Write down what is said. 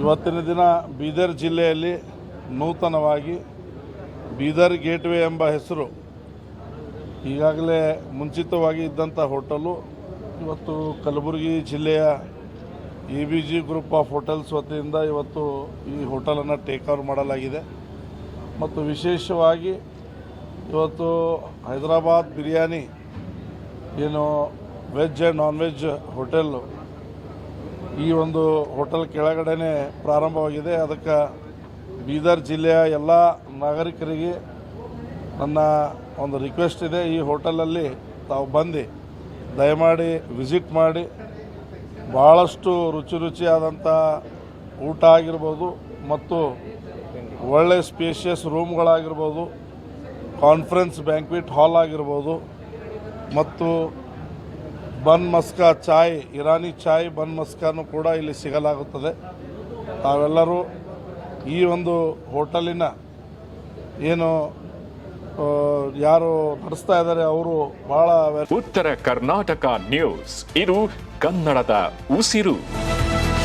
ಇವತ್ತಿನ ದಿನ ಬೀದರ್ ಜಿಲ್ಲೆಯಲ್ಲಿ ನೂತನವಾಗಿ ಬೀದರ್ ಗೇಟ್ವೇ ಎಂಬ ಹೆಸರು ಈಗಾಗಲೇ ಮುಂಚಿತವಾಗಿ ಇದ್ದಂಥ ಹೋಟೆಲು. ಇವತ್ತು ಕಲಬುರಗಿ ಜಿಲ್ಲೆಯ A B G group of hotels ವತಿಯಿಂದ ಇವತ್ತು ಈ ಹೋಟೆಲನ್ನು ಟೇಕ್ ಓವರ್ ಮಾಡಲಾಗಿದೆ. ಮತ್ತು ವಿಶೇಷವಾಗಿ ಇವತ್ತು ಹೈದರಾಬಾದ್ ಬಿರಿಯಾನಿ ಏನು veg and non veg hotel ಈ ಒಂದು ಹೋಟೆಲ್ ಕೆಳಗಡೆನೆ ಪ್ರಾರಂಭವಾಗಿದೆ. ಅದಕ್ಕೆ ಬೀದರ್ ಜಿಲ್ಲೆಯ ಎಲ್ಲ ನಾಗರಿಕರಿಗೆ ನನ್ನ ಒಂದು ರಿಕ್ವೆಸ್ಟ್ ಇದೆ. ಈ ಹೋಟೆಲಲ್ಲಿ ತಾವು ಬಂದು ದಯಮಾಡಿ ವಿಸಿಟ್ ಮಾಡಿ ಭಾಳಷ್ಟು ರುಚಿ ರುಚಿಯಾದಂಥ ಊಟ ಆಗಿರ್ಬೋದು ಮತ್ತು ಒಳ್ಳೆ ಸ್ಪೇಷಿಯಸ್ ರೂಮ್ಗಳಾಗಿರ್ಬೋದು ಕಾನ್ಫರೆನ್ಸ್ ಬ್ಯಾಂಕ್ವೆಟ್ ಹಾಲ್ ಆಗಿರ್ಬೋದು ಮತ್ತು ಬನ್ ಮಸ್ಕಾ ಚಾಯ್, ಇರಾನಿ ಚಾಯ್, ಬನ್ ಮಸ್ಕನು ಕೂಡ ಇಲ್ಲಿ ಸಿಗಲಾಗುತ್ತದೆ. ತಾವೆಲ್ಲರೂ ಈ ಒಂದು ಹೋಟೆಲಿನ ಏನು ಯಾರು ನಡೆಸ್ತಾ ಇದ್ದಾರೆ ಅವರು ಬಹಳ ಉತ್ತರ ಕರ್ನಾಟಕ ನ್ಯೂಸ್, ಇದು ಕನ್ನಡದ ಉಸಿರು.